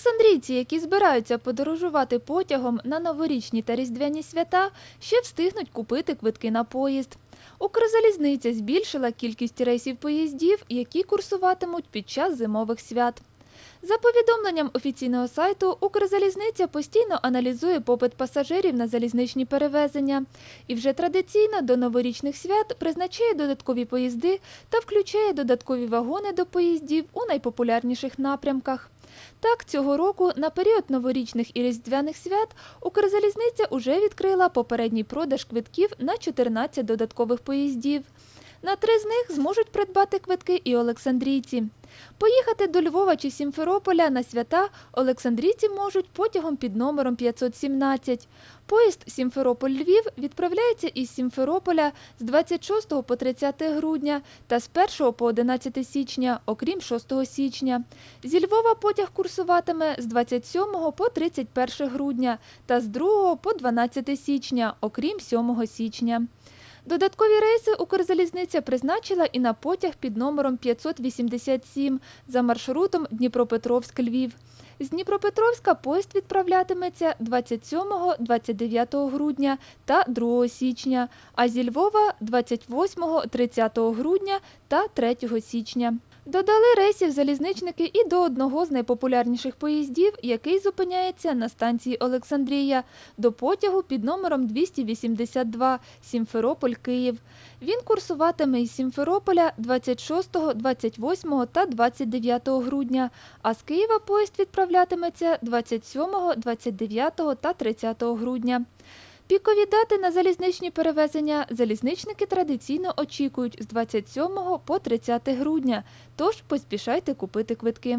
Олександрійці, які збираються подорожувати потягом на новорічні та різдвяні свята, ще встигнуть купити квитки на поїзд. Укрзалізниця збільшила кількість рейсів поїздів, які курсуватимуть під час зимових свят. За повідомленням офіційного сайту, Укрзалізниця постійно аналізує попит пасажирів на залізничні перевезення і вже традиційно до новорічних свят призначає додаткові поїзди та включає додаткові вагони до поїздів у найпопулярніших напрямках. Так, цього року на період новорічних і різдвяних свят Укрзалізниця уже відкрила попередній продаж квитків на 14 додаткових поїздів. На три з них зможуть придбати квитки і олександрійці. Поїхати до Львова чи Сімферополя на свята олександрійці можуть потягом під номером 517. Поїзд Сімферополь-Львів відправляється із Сімферополя з 26 по 30 грудня та з 1 по 11 січня, окрім 6 січня. Зі Львова потяг курсуватиме з 27 по 31 грудня та з 2 по 12 січня, окрім 7 січня. Додаткові рейси Укрзалізниця призначила і на потяг під номером 587 за маршрутом Дніпропетровськ-Львів. З Дніпропетровська поїзд відправлятиметься 27-29 грудня та 2 січня, а зі Львова 28-30 грудня та 3 січня. Додали рейсів залізничники і до одного з найпопулярніших поїздів, який зупиняється на станції Олександрія, до потягу під номером 282 Сімферополь-Київ. Він курсуватиме із Сімферополя 26, 28 та 29 грудня, а з Києва поїзд відправлятиметься 27, 29 та 30 грудня. Пікові дати на залізничні перевезення залізничники традиційно очікують з 27 по 30 грудня, тож поспішайте купити квитки.